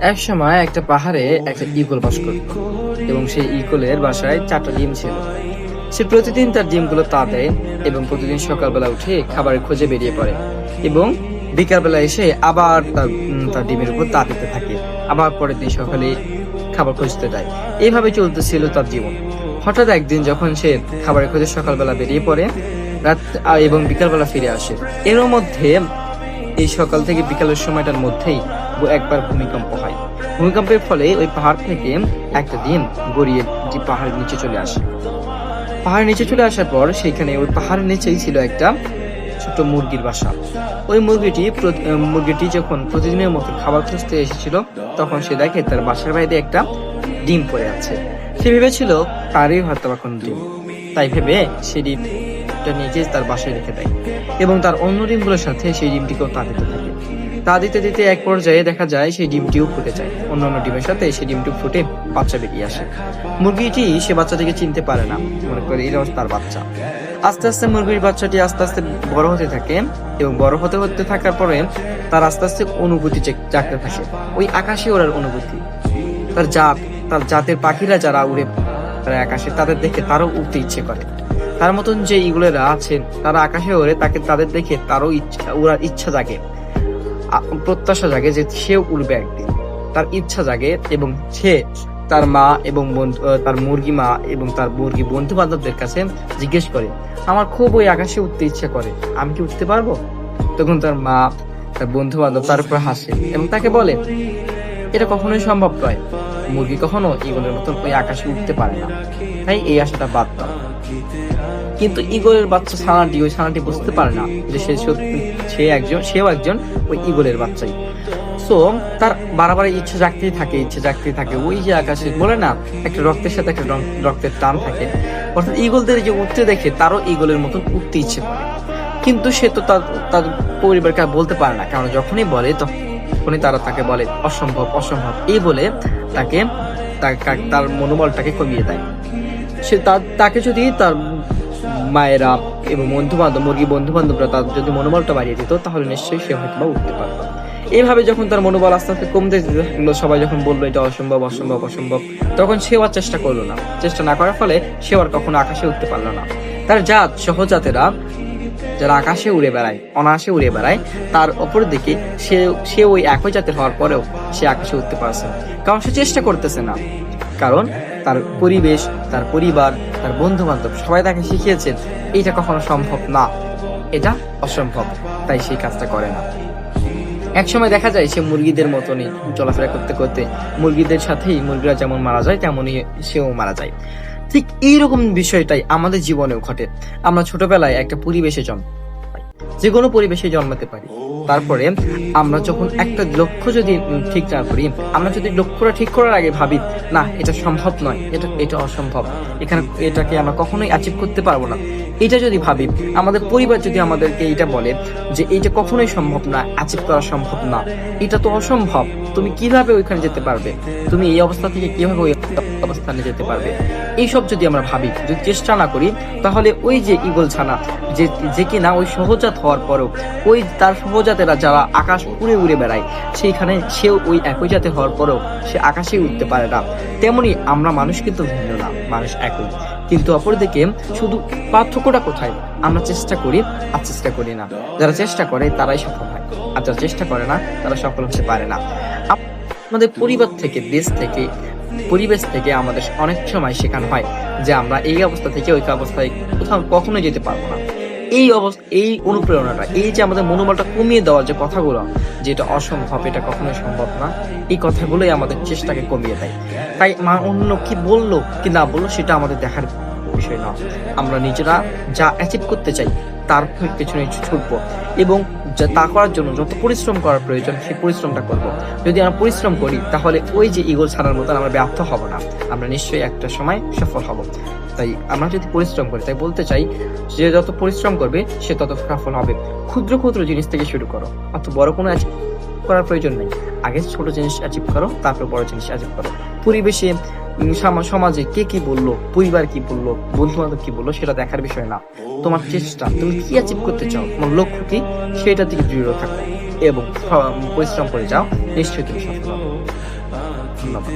এক সময় একটা পাহাড়ে একটা ইগল বাস করত এবং সেই ইগলের বাসায় চারটা ডিম ছিল। সে প্রতিদিন তার ডিমগুলো তা দেয় এবং প্রতিদিন সকালবেলা উঠে খাবারের খোঁজে বেরিয়ে পড়ে এবং বিকালবেলা এসে আবার তার তার ডিমের উপর তা দিতে থাকে। আবার পরের দিন সকালে খাবার খুঁজতে যায়। এইভাবে চলতেছিল তার জীবন। হঠাৎ একদিন যখন সে খাবারের খোঁজে সকালবেলা বেরিয়ে পড়ে, রাত এবং বিকালবেলা ফিরে আসে। এর মধ্যে এই সকাল থেকে বিকালের সময়টার মধ্যেই একবার ভূমিকম্প হয়। ভূমিকম্পের ফলে ওই পাহাড় থেকে একটা ডিম গড়িয়ে পাহাড়ের নিচে চলে আসে। পাহাড়ের নিচে চলে আসার পর সেখানে ওই পাহাড়ের নিচেই ছিল একটা ছোট্ট মুরগির বাসা। ওই মুরগিটি মুরগিটি যখন প্রতিদিনের মতো খাবার খুঁজতে এসেছিল, তখন সে দেখে তার বাসার বাইরে একটা ডিম পড়ে আছে। সে ভেবেছিল তারই হয়তো কোনো ডিম। তাই ভেবে সে ডিমটা গিয়ে তার বাসায় রেখে দেয় এবং তার অন্য ডিমগুলোর সাথে সেই ডিমটিকেও তা থাকে তা দিতে দিতে এক পর্যায়ে দেখা যায় সেই ডিমটিও ফুটে যায়। অন্যান্য ডিমের সাথে সেই ডিমটি ফুটে বাচ্চা বেরিয়ে আসে। মুরগিটি সে বাচ্চাটিকে চিনতে পারে না। মনে করে এটা তার বাচ্চা। আস্তে আস্তে মুরগির বাচ্চাটি আস্তে আস্তে বড় হতে থাকে এবং বড় হতে হতে থাকার পরে তার আস্তে আস্তে অনুভূতি জেগ- জাগতে থাকে। ওই আকাশে ওড়ার অনুভূতি। তার জাত, তার জাতের পাখিরা যারা উড়ে তারা আকাশে, তাদের দেখে তারও উঠতে ইচ্ছে করে। তার মতন যে ইগুলেরা আছেন, তারা আকাশে ওড়ে, তাকে তাদের দেখে তারও ইচ্ছা, উড়ার ইচ্ছা জাগে। প্রত্যাশা জাগে যে সেও উড়বে একদিন। তার ইচ্ছা জাগে এবং সে তার মা এবং বন্ধু তার মুরগি মা এবং তার মুরগি বন্ধু বান্ধবদের কাছে জিজ্ঞেস করে, আমার খুব ওই আকাশে উঠতে ইচ্ছা করে, আমি কি উঠতে পারব? তখন তার মা, তার বন্ধু বান্ধব তার উপর হাসে এবং তাকে বলে, এটা কখনোই সম্ভব নয়। মুরগি কখনো ইগলের মতন ওই আকাশে উঠতে পারে না। তাই এই আশাটা বাদ দাও। কিন্তু ইগলের বাচ্চা ছানাটি ওই ছানাটি বুঝতে পারে না যে সে সে একজন সেও একজন ওই ইগলের বাচ্চাই। সো তার বারবার ইচ্ছে জাগতেই থাকে, ইচ্ছে জাগতেই থাকে। ওই যে আকাশে বলে না, একটা রক্তের সাথে একটা রক্তের টান থাকে। অর্থাৎ ইগলদের যে উঠতে দেখে, তারও ইগলের মতন উঠতে ইচ্ছে করে। কিন্তু সে তো তার তার পরিবারকে বলতে পারে না, কারণ যখনই বলে তখনই তারা তাকে বলে, অসম্ভব অসম্ভব। এই বলে তাকে তার মনোবলটাকে কমিয়ে দেয়। সে তাকে যদি তার মায়েরা এবং বন্ধু বান্ধব মুরগি বন্ধু বান্ধবরা তার যদি মনোবলটা বাড়িয়ে দিত, তাহলে নিশ্চয়ই সে হয়তো বা উঠতে পারতো। এইভাবে যখন তার মনোবল আস্তে আস্তে কমতে যেতে থাকল, সবাই যখন বলল, এটা অসম্ভব অসম্ভব অসম্ভব, তখন সেও আর চেষ্টা করল না। চেষ্টা না করার ফলে সেও আর কখনো আকাশে উঠতে পারল না। তার জাত সহজাতেরা যারা আকাশে উড়ে বেড়ায়, অনায়াসে উড়ে বেড়ায়, তার অপর দিকে সে সে ওই একই জাতের হওয়ার পরেও সে আকাশে উঠতে পারছে কারণ সে চেষ্টা করতেছে না। কারণ তার পরিবেশ, তার পরিবার, তার বন্ধু বান্ধব সবাই তাকে শিখিয়েছেন, এইটা কখনো সম্ভব না। এটা অসম্ভব। তাই সেই কাজটা করে না। এক সময় দেখা যায় সে মুরগিদের মতনই চলাফেরা করতে করতে মুরগিদের সাথেই মুরগিরা যেমন মারা যায়, তেমনই সেও মারা যায়। ঠিক এইরকম বিষয়টাই আমাদের জীবনেও ঘটে। আমরা ছোটবেলায় একটা পরিবেশে জন্ম। যে কোনো পরিবেশে জন্মাতে পারি। তারপরে আমরা যখন একটা লক্ষ্য যদি ঠিক না করি, আমরা যদি লক্ষ্যটা ঠিক করার আগে ভাবি, না, এটা সম্ভব নয়, এটা এটা অসম্ভব। এখানে, এটাকে আমরা কখনোই অ্যাচিভ করতে পারব না। এটা যদি ভাবি, আমাদের পরিবার যদি আমাদেরকে এটা বলে যে, এইটা কখনোই সম্ভব না অ্যাচিভ করা সম্ভব না। এটা তো অসম্ভব। তুমি কীভাবে ওইখানে যেতে পারবে? তুমি এই অবস্থা থেকে কীভাবে ওই অবস্থানে যেতে পারবে? এইসব যদি আমরা ভাবি, যদি চেষ্টা না করি, তাহলে ওই যে ইগল ছানা, যে যে কিনা ওই সহজাত হওয়ার পরেও, ওই তার সহজাতেরা যারা আকাশ উড়ে উড়ে বেড়ায়। সেইখানে সেও ওই একই জাতে হওয়ার পরেও সে আকাশে উঠতে পারে না। তেমনি আমরা মানুষ কিন্তু ভিন্ন না, মানুষ একই। কিন্তু অপরদিকে শুধু পার্থক্যটা কোথায়? আমরা চেষ্টা করি, আর চেষ্টা করি না। যারা চেষ্টা করে, তারাই সফল হয়। আর যারা চেষ্টা করে না, তারা সফল হতে পারে না। আমাদের পরিবার থেকে, দেশ থেকে, পরিবেশ থেকে আমাদের অনেক সময় শেখানো হয় যে আমরা এই অবস্থা থেকে ওই অবস্থায় কোথাও কখনো যেতে পারব না। এই অবস্থা এই অনুপ্রেরণাটা, এই যে আমাদের মনোবলটা কমিয়ে দেওয়ার যে কথাগুলো যেটা অসম্ভব, এটা কখনোই সম্ভব না, এই কথাগুলোই আমাদের চেষ্টাকে কমিয়ে দেয়। তাই মা অন্য কি বলল কি না বলল সেটা আমাদের দেখার বিষয় না আমরা নিজেরা যা অ্যাচিভ করতে চাই, তার পেছনে ছুটবো। এবং যা তা করার জন্য যত পরিশ্রম করার প্রয়োজন, সেই পরিশ্রমটা করব। যদি আমরা পরিশ্রম করি, তাহলে ওই যে ইগল ছাড়ার মতন আমরা ব্যর্থ হব না। আমরা নিশ্চয়ই একটা সময় সফল হব। তাই আমরা যদি পরিশ্রম করি, তাই বলতে চাই, যে যত পরিশ্রম করবে, সে তত সফল হবে। ক্ষুদ্র ক্ষুদ্র জিনিস থেকে শুরু করো। অত বড় কোনো achieve করার প্রয়োজন নেই। আগে ছোট জিনিস অ্যাচিভ করো, তারপর বড় জিনিস অ্যাচিভ করো। পরিবেশে সমাজে কে কি বলল, পরিবার কি বলল বন্ধু বান্ধব কি বলল, সেটা দেখার বিষয় না। তোমার চেষ্টা, তুমি কি অ্যাচিভ করতে চাও, তোমার লক্ষ্য কি, সেটা দিকে দৃঢ় থাকো এবং পরিশ্রম করে যাও। নিশ্চয়ই তুমি সফল হবে। ধন্যবাদ।